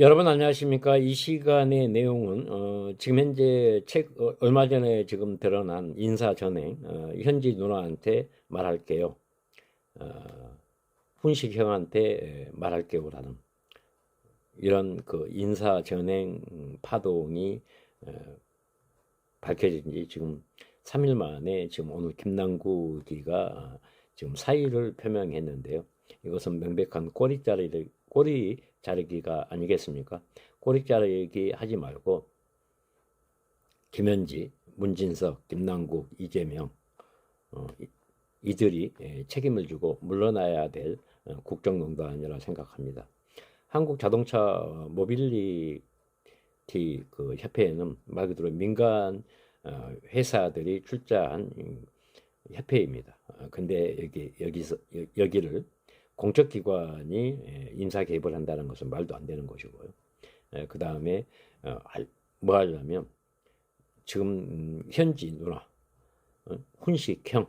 여러분 안녕하십니까? 이 시간의 내용은 어, 지금 현재 책 어, 얼마 전에 지금 드러난 인사 전행 어, 현지 누나한테 말할게요. 어, 훈식 형한테 말할게요라는 이런 그 인사 전행 파동이 어, 밝혀진 지 지금 3일 만에 지금 오늘 김남국이가 지금 사의를 표명했는데요. 이것은 명백한 꼬리 자르기, 꼬리 자르기가 아니겠습니까? 꼬리 자르기 하지 말고 김현지, 문진석, 김남국, 이재명 어, 이- 이들이 예, 책임을 지고 물러나야 될 어, 국정농단이라 생각합니다. 한국 자동차 어, 모빌리티 그 협회에는 말 그대로 민간 어, 회사들이 출자한 음, 협회입니다. 어, 근데 여기 여기서 여- 여기를 공적 기관이 예, 인사 개입을 한다는 것은 말도 안 되는 것이고요. 그 다음에 뭐 하려면 지금 음, 현지 누나, 어, 훈식형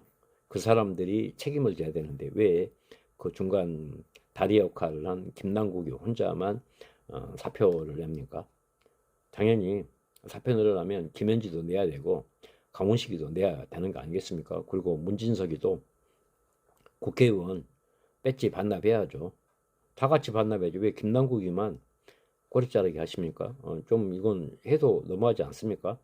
그 사람들이 책임을 져야 되는데 왜 그 중간 다리 역할을 한 김남국이 혼자만 어, 사표를 냅니까? 당연히 사표를 하면 김현지도 내야 되고 강훈식이도 내야 되는 거 아니겠습니까? 그리고 문진석이도 국회의원 배지 반납해야죠. 다 같이 반납해야죠. 왜 김남국이만 꼬리 자르기 하십니까? 어, 좀 이건 해도 너무하지 않습니까?